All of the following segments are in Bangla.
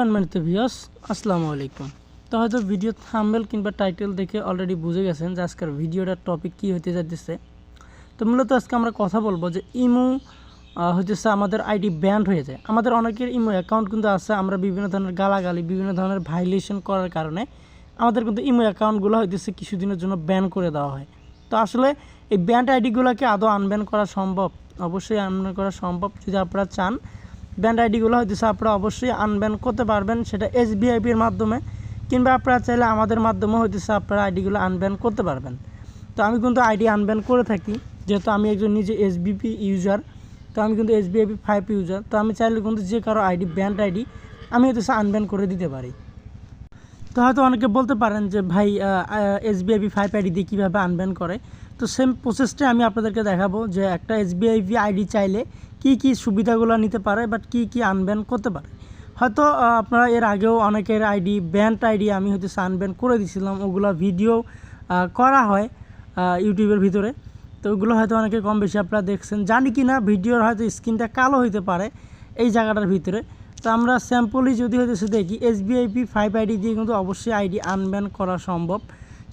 সম্মানিত ভিউয়ার্স আসসালামু আলাইকুম। তো হয়তো ভিডিও থাম্বেল কিংবা টাইটেল দেখে অলরেডি বুঝে গেছেন যে আজকের ভিডিওটার টপিক কী হতে যাচ্ছে তো মূলত আজকে আমরা কথা বলব যে ইমো হইতেছে আমাদের আইডি ব্যান্ড হয়ে যায়। আমাদের অনেকের ইমো অ্যাকাউন্ট কিন্তু আছে, আমরা বিভিন্ন ধরনের গালাগালি, বিভিন্ন ধরনের ভাইলেশন করার কারণে আমাদের কিন্তু ইমো অ্যাকাউন্টগুলো হইতেছে কিছুদিনের জন্য ব্যান করে দেওয়া হয়। তো আসলে এই ব্যান্ড আইডিগুলোকে আদৌ আনব্যান করা সম্ভব? অবশ্যই আনব্যান করা সম্ভব। যদি আপনারা চান ব্যান্ড আইডিগুলো হইতেছে আপনারা অবশ্যই আনব্যান করতে পারবেন, সেটা এস এসবিআইপির মাধ্যমে। কিংবা আপনারা চাইলে আমাদের মাধ্যমে হইতেছে আপনারা আইডিগুলো আনব্যান করতে পারবেন। তো আমি কিন্তু আইডি আনব্যান করে থাকি, যেহেতু আমি একজন নিজে এসবিপি ইউজার তো আমি কিন্তু এস এসবিআইপি ফাইভ ইউজার তো আমি চাইলে কিন্তু যে কারও আইডি, ব্যান্ড আইডি, আমি হইতেছে আনব্যান করে দিতে পারি। তো হয়তো অনেকে বলতে পারেন যে, ভাই এসবিআইপি ফাইভ আইডি দিয়ে কীভাবে আনব্যান করে? তো সেম প্রসেসটাই আমি আপনাদেরকে দেখাবো যে, একটা এসবিআইপি আইডি চাইলে কি কি সুবিধাগুলো নিতে পারে বাট কি কি আনব্যান করতে পারে। হয়তো আপনারা এর আগেও অনেকের আইডি ব্যান্ড আইডি আমি হয়তো আনব্যান করে দিয়েছিলাম ওগুলো ভিডিও করা হয় ইউটিউবের ভিতরে। তো ওগুলো হয়তো অনেকে কম বেশি আপনারা দেখছেন। জানি কি না ভিডিওর হয়তো স্ক্রিনটা কালো হইতে পারে এই জায়গাটার ভিতরে। তো আমরা স্যাম্পলই যদি হইতেছে দেখি এসবিআইপি ফাইভ আইডি দিয়ে কিন্তু অবশ্যই আইডি আনব্যান করা সম্ভব।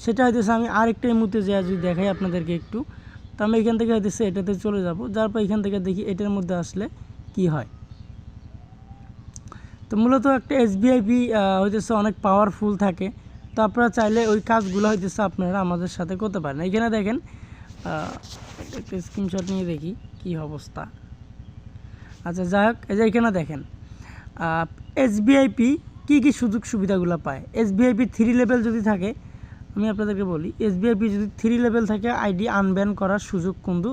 সেটা হইতেছে আমি আরেকটা মুহূর্তে যে যদি দেখাই আপনাদেরকে একটু। তো আমি এখান থেকে হইতেছে এটাতে চলে যাব। যার পর এখান থেকে দেখি এটার মধ্যে আসলে কি হয়। তো মূলত একটা এসবিআইপি হইতেছে অনেক পাওয়ারফুল থাকে। তো আপনারা চাইলে ওই কাজগুলো হইতেছে আপনারা আমাদের সাথে করতে পারেন। এখানে দেখেন একটা স্ক্রিনশট নিয়ে দেখি কি অবস্থা। আচ্ছা যাই হোক, এই যে এখানে দেখেন। এসবিআইপি কী কী সুযোগ সুবিধাগুলো পায়? এসবিআইপি থ্রি লেভেল যদি থাকে, আমি আপনাদেরকে বলি এসবিআইপি যদি থ্রি লেভেল থাকে আইডি আনব্যান করার সুযোগ কিন্তু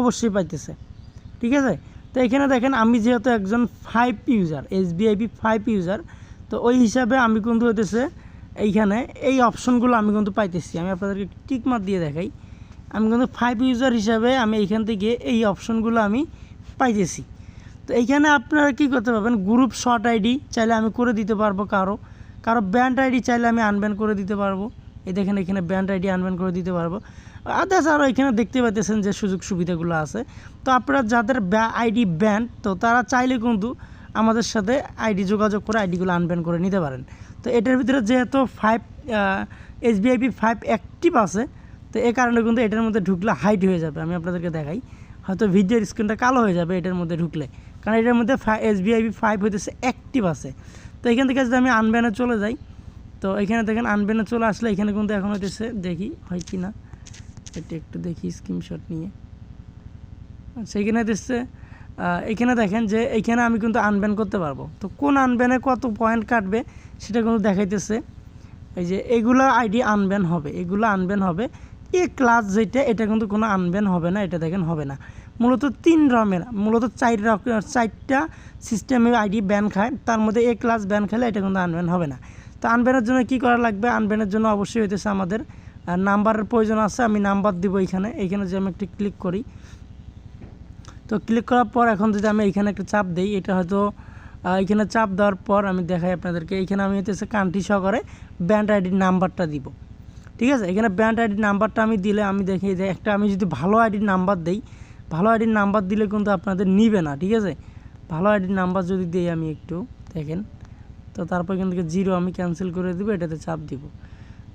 অবশ্যই পাইতেছে। ঠিক আছে? তো এখানে দেখেন, আমি যেহেতু একজন five user SVIP five user তো ওই হিসাবে আমি কিন্তু হইতেছে এইখানে এই অপশনগুলো আমি কিন্তু পাইতেছি। আমি আপনাদেরকে টিকমার দিয়ে দেখাই। আমি কিন্তু ফাইভ ইউজার হিসাবে আমি এইখান থেকে এই অপশনগুলো আমি পাইতেছি। তো এইখানে আপনারা কী করতে পারবেন? গ্রুপ শর্ট আইডি চাইলে আমি করে দিতে পারব কারও। কারও ব্যান্ড আইডি চাইলে আমি আনব্যান করে দিতে পারব। এই দেখেন এখানে ব্যান্ড আইডি আনব্যান করে দিতে পারব। আদার্স আরও এখানে দেখতে পাইতেছেন যে সুযোগ সুবিধাগুলো আছে। তো আপনারা যাদের আইডি ব্যান্ড তো তারা চাইলে কিন্তু আমাদের সাথে আইডি যোগাযোগ করে আইডিগুলো আনব্যান করে নিতে পারেন। তো এটার ভিতরে যেহেতু ফাইভ এসবিআইপি ফাইভ অ্যাক্টিভ আছে, তো এ কারণে কিন্তু এটার মধ্যে ঢুকলে হাইট হয়ে যাবে। আমি আপনাদেরকে দেখাই। হয়তো ভিডিওর স্ক্রিনটা কালো হয়ে যাবে এটার মধ্যে ঢুকলে। কারণ এটার মধ্যে এসবিআইপি ফাইভ হইতেছে অ্যাক্টিভ আছে। তো এখান থেকে যদি আমি আনব্যানে চলে যাই, তো এখানে দেখেন আনব্যানে চলে আসলে এখানে কিন্তু এখন হইতেছে, দেখি হয় কি না এটা একটু দেখি স্ক্রিনশট নিয়ে। সেইখানে এখানে দিচ্ছে এখানে দেখেন যে এইখানে আমি কিন্তু আনব্যান করতে পারব। তো কোন আনব্যানে কত পয়েন্ট কাটবে সেটা কিন্তু দেখাইতেছে। এই যে এগুলো আইডি আনব্যান হবে, এগুলো আনব্যান হবে। এ ক্লাস যেটা, এটা কিন্তু কোনো আনব্যান হবে না, এটা দেখেন হবে না। মূলত তিন রকমের মূলত চার রকম চারটা সিস্টেমে আইডি ব্যান খায়, তার মধ্যে এ ক্লাস ব্যান খেলে এটা কিন্তু আনব্যান হবে না। তো আনব্যানের জন্য কি করা লাগবে? আনব্যানের জন্য অবশ্যই হইতেছে আমাদের নাম্বারের প্রয়োজন আছে, আমি নাম্বার দিব এখানে। এখানে যে আমি একটু ক্লিক করি। তো ক্লিক করার পর এখন যদি আমি এখানে একটা চাপ দিই, এটা হয়তো এখানে চাপ দেওয়ার পর আমি দেখাই আপনাদেরকে। এখানে আমি হইতেছে কান্ট্রি সহকারে ব্যান্ড আইডির নাম্বারটা দিব। ঠিক আছে? এখানে ব্যান্ড আইডির নাম্বারটা আমি দিলে আমি দেখি যে একটা আমি যদি ভালো আইডির নাম্বার দেই ভালো আইডির নাম্বার দিলে কিন্তু আপনাদের নিবে না, ঠিক আছে? ভালো আইডির নাম্বার যদি দিই আমি একটু, দেখেন। তো তারপর কিন্তু জিরো আমি ক্যান্সেল করে দেবো, এটাতে চাপ দিব।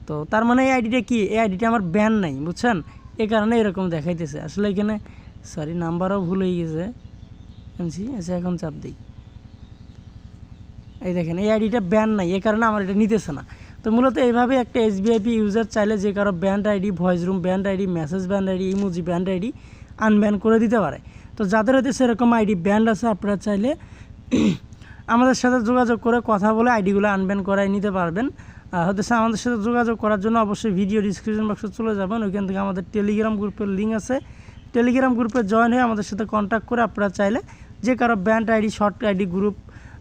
তো তার মানে এই আইডিটা কি? এই আইডিটা আমার ব্যান নাই, বুঝছেন? এই কারণে এরকম দেখাইতেছে। আসলে এখানে সরি নাম্বারও ভুল হয়ে গেছে। আনছি আচ্ছা এখন চাপ দিই। এই দেখেন, এই আইডিটা ব্যান নাই এই কারণে আমার এটা নিতেছে না। তো মূলত এইভাবে একটা এসবিআইপি ইউজার চাইলে যে কারও banned ID voice room banned ID message banned ID emoji banned ID unban করে দিতে পারে। তো যাদের হয়তো সেরকম আইডি ব্যান্ড আছে, আপনারা চাইলে আমাদের সাথে যোগাযোগ করে কথা বলে আইডিগুলো আনব্যান করাই নিতে পারবেন। সে আমাদের সাথে যোগাযোগ করার জন্য অবশ্যই ভিডিও ডিসক্রিপশন বক্সে চলে যাবেন। ওইখান থেকে আমাদের টেলিগ্রাম গ্রুপের লিঙ্ক আছে। টেলিগ্রাম গ্রুপে জয়েন হয়ে আমাদের সাথে কন্ট্যাক্ট করে আপনারা চাইলে যে কারও banned ID short ID group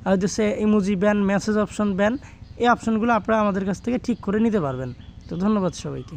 হয়তো সে emoji ban message option ban এই অপশনগুলো আপনারা আমাদের কাছ থেকে ঠিক করে নিতে পারবেন। তো ধন্যবাদ সবাইকে।